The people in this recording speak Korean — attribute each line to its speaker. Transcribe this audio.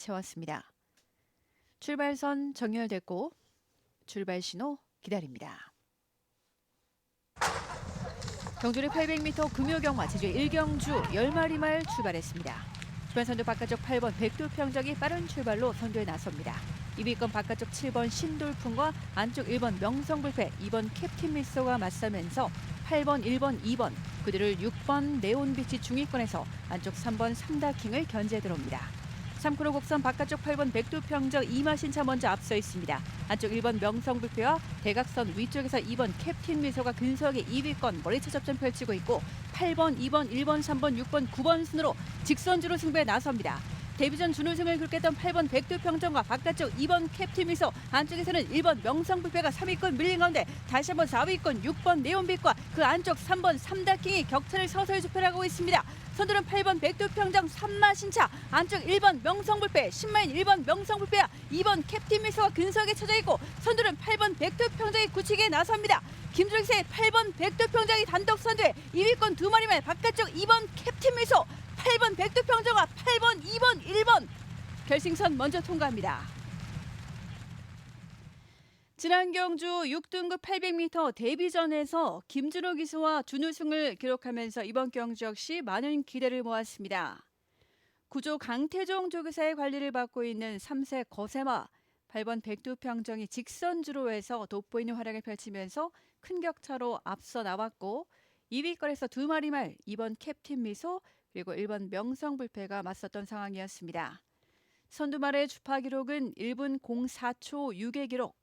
Speaker 1: 채웠습니다. 출발선 정렬됐고 출발 신호 기다립니다. 경주를 800m 금요경마 제주 1경주 10마리 말 출발했습니다. 주변 선두 바깥쪽 8번 백두평정이 빠른 출발로 선두에 나섭니다. 2위권 바깥쪽 7번 신돌풍과 안쪽 1번 명성불패, 2번 캡틴 미소가 맞서면서 8번, 1번, 2번, 그들을 6번 네온비치 중위권에서 안쪽 3번 삼다킹을 견제 들어옵니다. 3km 곡선 바깥쪽 8번 백두평정 이마신차 먼저 앞서 있습니다. 안쪽 1번 명성불패와 대각선 위쪽에서 2번 캡틴 미소가 근소하게 2위권 머리차 접전 펼치고 있고 8번, 2번, 1번, 3번, 6번, 9번 순으로 직선주로 승부에 나섭니다. 데뷔전 준우승을 그렇게했던 8번 백두평정과 바깥쪽 2번 캡틴 미소 안쪽에서는 1번 명성불패가 3위권 밀린 가운데 다시 한번 4위권 6번 네온빛과 그 안쪽 3번 삼다킹이 격차를 서서히 좁혀나가고 있습니다. 선두는 8번 백두평정 3마 신차 안쪽 1번 명성불패 10마인 1번 명성불패와 2번 캡틴 미소가 근소하게 쳐져 있고 선두는 8번 백두평정이 굳히게 나섭니다. 김주력의 8번 백두평정이 단독 선두에 2위권 두 마리만 바깥쪽 2번 캡틴 미소 8번 백두평정과 8번 2번 1번 결승선 먼저 통과합니다. 지난 경주 6등급 800m 데뷔전에서 김준호 기수와 준우승을 기록하면서 이번 경주 역시 많은 기대를 모았습니다. 구조 강태종 조교사의 관리를 받고 있는 3세 거세마 8번 백두평정이 직선주로 해서 돋보이는 활약을 펼치면서 큰 격차로 앞서 나왔고 2위권에서 두 마리 말 2번 캡틴 미소 그리고 1번 명성불패가 맞섰던 상황이었습니다. 선두말의 주파 기록은 1분 04초 6의 기록